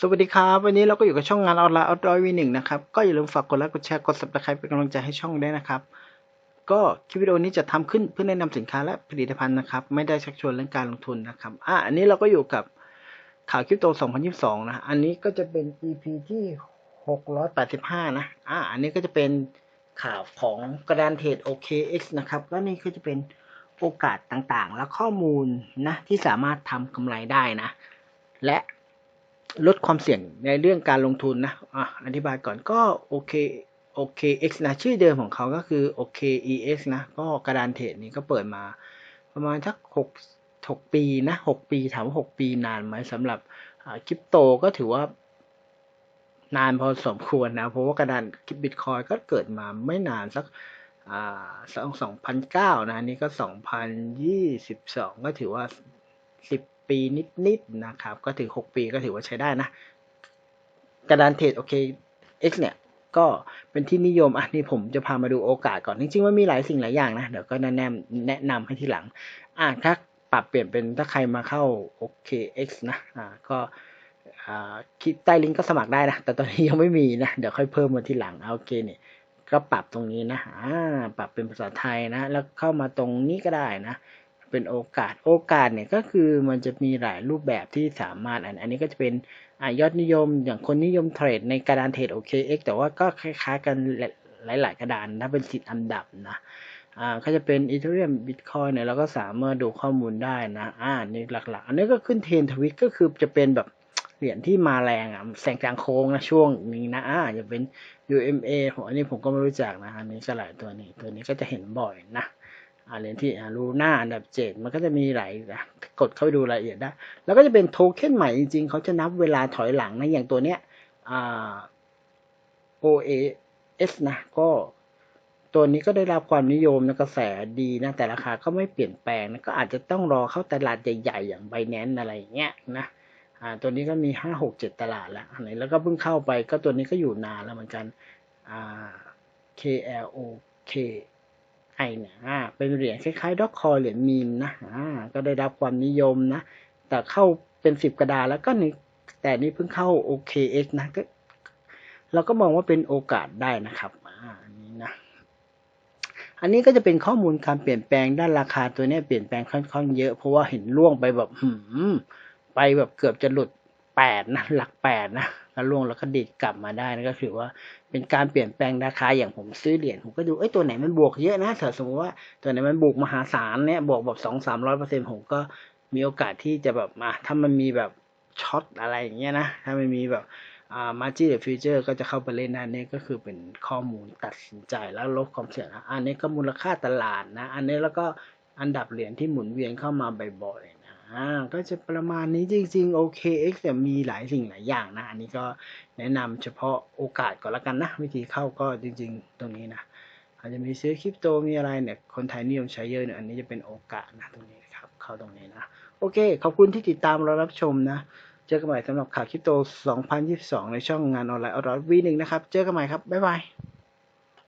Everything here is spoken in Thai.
สวัสดีครับ วันนี้เราก็อยู่กับช่องงานออนไลน์ออดรอยวีหนึ่งนะครับ ก็อย่าลืมฝากกดไลค์กดแชร์กด subscribe เป็นกำลังใจให้ช่องด้วยนะครับ ก็คลิปวิดีโอนี้จะทำขึ้นเพื่อแนะนำสินค้าและผลิตภัณฑ์นะครับ ไม่ได้ชักชวนเรื่องการลงทุนนะครับอะอันนี้เราก็อยู่กับข่าวคริปโต 2022 นะ อันนี้ก็จะเป็น EP ที่ 685 นะอะอันนี้ก็จะเป็นข่าวของกระดานเทรด OKX นะครับแล้วนี่ก็จะเป็นโอกาสต่างๆ และข้อมูลนะที่สามารถทำกำไรได้นะ และ ลดความเสี่ยงในเรื่องการลงทุนนะอะอธิบายก่อนก็โอเค OKX นะชื่อเดิมของเขาก็คือ OKEX นะ ก็กระดานเทรดนี้ก็เปิดมา ประมาณสักหกหกปีนะหกปีถามว่าหกปีนานไหมสำหรับคริปโตก็ถือว่านานพอสมควรนะ เพราะว่ากระดานบิตคอยก็เกิดมาไม่นานสักอ่าสองสองพันเก้านะนี่ก็สองพันยี่สิบสองก็ถือว่าสิบ ปีนิดๆนะครับ ก็ถือ 6 ปีก็ถือว่าใช้ได้นะ กระดานเทรดโอเค X เนี่ยก็เป็นที่นิยมอะนี่ผมจะพามาดูโอกาสก่อน จริงๆว่ามีหลายสิ่งหลายอย่างนะเดี๋ยวก็แนะนำแนะนำให้ทีหลัง อะถ้าปรับเปลี่ยนเป็นถ้าใครมาเข้า OKX นะอ่าก็อ่าคลิกใต้ลิงก์ก็สมัครได้นะ แต่ตอนนี้ยังไม่มีนะ เดี๋ยวค่อยเพิ่มมาทีหลังโอเคเนี่ยก็ปรับตรงนี้นะอ่าปรับเป็นภาษาไทยนะ แล้วเข้ามาตรงนี้ก็ได้นะ เป็นโอกาส โอกาสเนี่ยก็คือมันจะมีหลายรูปแบบที่สามารถอันอันนี้ก็จะเป็นอยอดนิยม อย่างคนนิยมเทรดในกระดานเทรด OKX แต่ว่าก็คล้ายๆกันหลาย ๆ กระดานนะเป็นสิทธิ์อันดับนะอ่าก็จะเป็นอีเทเรียมบิตคอยเนี่ยเราก็สามารถดูข้อมูลได้นะอ่านี่หลัก ๆ อันนี้ก็ขึ้นเทนทวิตก็คือจะเป็นแบบเหรียญที่มาแรงอะแสงกลางโค้งนะช่วงนี้นะอ่าจะเป็น UMA ของอันนี้ผมก็ไม่รู้จักนะอันนี้ก็หลายตัวนี้ตัวนี้ก็จะเห็นบ่อยนะ อ่าเหรียญที่รูน่าอันดับเจ็ดมันก็จะมีหลายกดเข้าไปดูรายละเอียดได้ แล้วก็จะเป็นโทเค็นใหม่จริงๆ เขาจะนับเวลาถอยหลังนะ อย่างตัวเนี้ยอ่า OAS นะก็ตัวนี้ก็ได้รับความนิยมนะกระแสดีนะ แต่ราคาก็ไม่เปลี่ยนแปลงนะก็อาจจะต้องรอเข้าตลาดใหญ่ๆ อย่างไบแนนอะไรเงี้ยนะอ่าตัวนี้ก็มีห้าหกเจ็ดตลาดแล้วอันไหนแล้วก็เพิ่งเข้าไปก็ตัวนี้ก็อยู่นานแล้วเหมือนกันอ่า KLOK ไอเนี่ยอ่าเป็นเหรียญคล้ายๆด็อกคอยเหรียญมีมนะอ่าก็ได้รับความนิยมนะ แต่เข้าเป็นสิบกระดาษแล้วก็นี่แต่นี่เพิ่งเข้า OKX นะก็เราก็มองว่าเป็นโอกาสได้นะครับอันนี้นะอันนี้ก็จะเป็นข้อมูลการเปลี่ยนแปลงด้านราคาตัวนี้เปลี่ยนแปลงค่อนข้างเยอะเพราะว่าเห็นล่วงไปแบบหืมไปแบบเกือบจะหลุด แปดนะหลักแปดนะแล้วล่วงแล้วก็ดีดกลับมาได้นะก็ถือว่าเป็นการเปลี่ยนแปลงราคาอย่างผมซื้อเหรียญผมก็ดูเอ้ยตัวไหนมันบวกเยอะนะถ้าสมมติว่าตัวไหนมันบวกมหาศาลเนี่ยบวกแบบสองสามร้อยเปอร์เซ็นผมก็มีโอกาสที่จะแบบมาถ้ามันมีแบบช็อตอะไรอย่างเงี้ยนะถ้ามันมีแบบอ่ามาจิเดฟิวเจอร์ก็จะเข้าไปเล่นนะนี่ก็คือเป็นข้อมูลตัดสินใจแล้วลดความเสี่ยงนะอันนี้ก็มูลค่าตลาดนะ อันนี้แล้วก็อันดับเหรียญที่หมุนเวียนเข้ามาบ่อย อ่าก็จะประมาณนี้จริงๆ OKX แต่มีหลายสิ่งหลายอย่างนะ อันนี้ก็แนะนำเฉพาะโอกาสก่อนละกันนะ วิธีเข้าก็จริงๆ ตรงนี้นะ อาจจะมีซื้อคริปโตมีอะไรเนี่ย คนไทยนิยมใช้เยอะเนี่ยอันนี้จะเป็นโอกาสนะตรงนี้ครับ เข้าตรงนี้นะ โอเค ขอบคุณที่ติดตามเรารับชมนะ เจอกันใหม่สำหรับข่าวคริปโต 2022 ในช่องงานออนไลน์ออนไลน์วีหนึ่งนะครับ เจอกันใหม่ครับ บ๊ายบาย